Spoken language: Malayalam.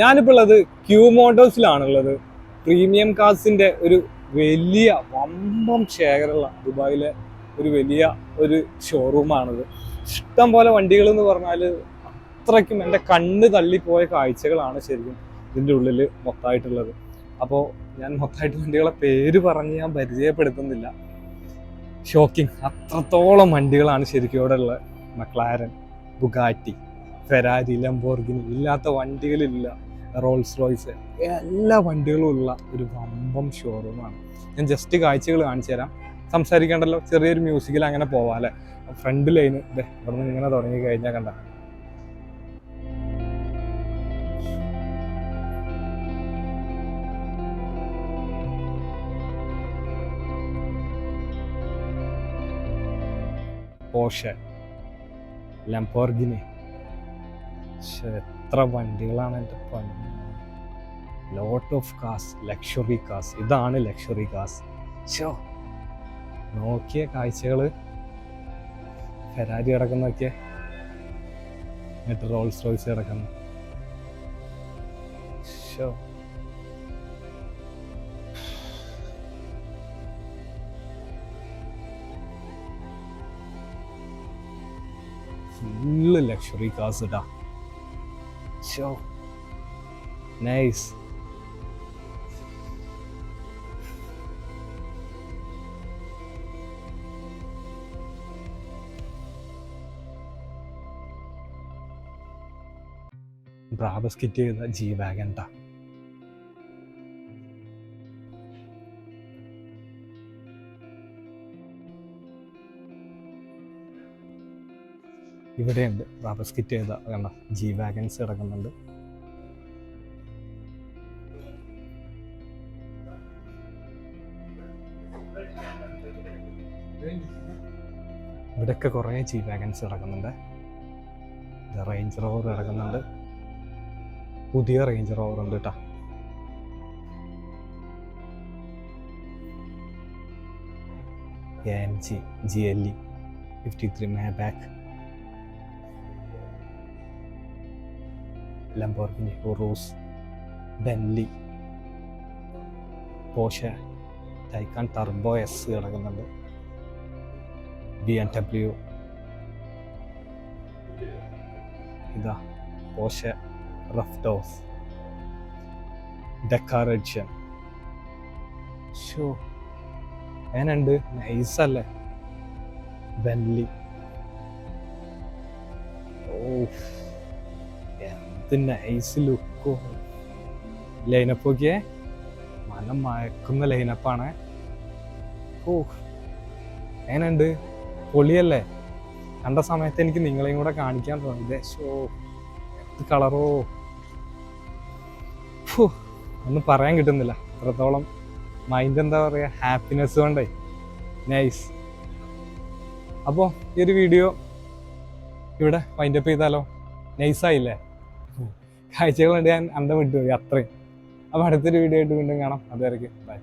ഞാനിപ്പോൾ ഉള്ളത് ക്യൂ മോട്ടോഴ്സിലാണുള്ളത് പ്രീമിയം കാർസിന്റെ ഒരു വലിയ വമ്പം ശേഖരമുള്ള ദുബായിലെ ഒരു വലിയ ഒരു ഷോറൂമാണിത് ഇഷ്ടം പോലെ വണ്ടികൾ എന്ന് പറഞ്ഞാൽ അത്രയ്ക്കും എന്റെ കണ്ണ് തള്ളിപ്പോയ കാഴ്ചകളാണ് ശരിക്കും ഇതിന്റെ ഉള്ളിൽ മൊത്തമായിട്ടുള്ളത്. അപ്പോൾ ഞാൻ മൊത്തമായിട്ട് വണ്ടികളെ പേര് പറഞ്ഞ് ഞാൻ പരിചയപ്പെടുത്തുന്നില്ല. ഷോക്കിംഗ് അത്രത്തോളം വണ്ടികളാണ് ശരിക്കും ഇവിടെ ഉള്ളത്. മക്ലാരൻ ബുഗാറ്റി ഫെരാരി ലംബോർഗിനി ഇല്ലാത്ത വണ്ടികളില്ല. റോൾസ് റോയ്സ് എല്ലാ വണ്ടികളും ഉള്ള ഒരു വമ്പം ഷോറൂമാണ് ഞാൻ ജസ്റ്റ് കാഴ്ചകൾ കാണിച്ചു തരാം. സംസാരിക്കേണ്ടല്ലോ ചെറിയൊരു മ്യൂസിക്കിൽ അങ്ങനെ പോവാം അല്ലെ? ഫ്രണ്ട് ലൈന് ഇതേ ഇവിടെ നിന്ന് ഇങ്ങനെ തുടങ്ങി കഴിഞ്ഞാൽ കണ്ട. പോഷെ ലംബോർഗിനി ശ്ശെ, എത്ര വണ്ടികളാണ് എന്റെ പൊന്നെ ലോട്ട് ഓഫ് കാസ് ലക്ഷറി കാസ് ഇതാണ് ലക്ഷറി കാസ് ഷോ നോക്കിയ കാഴ്ചകൾ ഫെരാരി കിടക്കുന്നൊക്കെ എന്നിട്ട് റോൾസ് റോയ്സ് കിടക്കുന്നു. ഷോ ഫുള്ള് ലക്ഷറി കാസ് ഇട്ടാ ഷോ നൈസ് ബ്രാബസ്കിറ്റ് ചെയ്ത ജി വാഗൻ ട്ടാ. ഇവിടെയുണ്ട്. റാബസ്കിറ്റ് ചെയ്ത കണ്ട? ജി വാഗൻസ് കിടക്കുന്നുണ്ട് ഇവിടെയൊക്കെ കുറേ ജി വാഗൻസ് കിടക്കുന്നുണ്ട് റേഞ്ച് റോവർ കിടക്കുന്നുണ്ട് പുതിയ റേഞ്ച് റോവർ ഉണ്ട് കേട്ടോ M G G L E fifty three Maybach Lamborghini Urus Bentley Porsche Taycan turbo S കിടക്കുന്നുണ്ട് ബി എൻ ഡബ്ല്യു ഇതാ പോഷ റഫ്റ്റോസ് ഡെക്കാർ എഡിഷൻ ഷോ അങ്ങനെയുണ്ട് നൈസല്ലേ അല്ലേ? എന്ത് നൈസ് ലുക്കും ലൈനപ്പ് നോക്കിയേ മനം മയക്കുന്ന ലൈനപ്പാണ്. ഓ എങ്ങനെയുണ്ട്? പൊളിയല്ലേ? കണ്ട സമയത്ത് എനിക്ക് നിങ്ങളെയും കൂടെ കാണിക്കാൻ തോന്നി. ഷോ എന്ത് കളറോ. ഒന്നും പറയാൻ കിട്ടുന്നില്ല. അത്രത്തോളം മൈൻഡ് എന്താ പറയുക ഹാപ്പിനെസ് കൊണ്ടേ. നൈസ് അപ്പോൾ ഈ ഒരു വീഡിയോ ഇവിടെ വൈൻഡപ്പ് ചെയ്താലോ? നൈസായില്ലേ കാഴ്ചകളുണ്ട് ഞാൻ അന്തം വിട്ടുപോയി അത്രയും. അപ്പോൾ അടുത്തൊരു വീഡിയോ ആയിട്ട് വീണ്ടും കാണാം. അതുവരെയ്ക്ക് ബൈ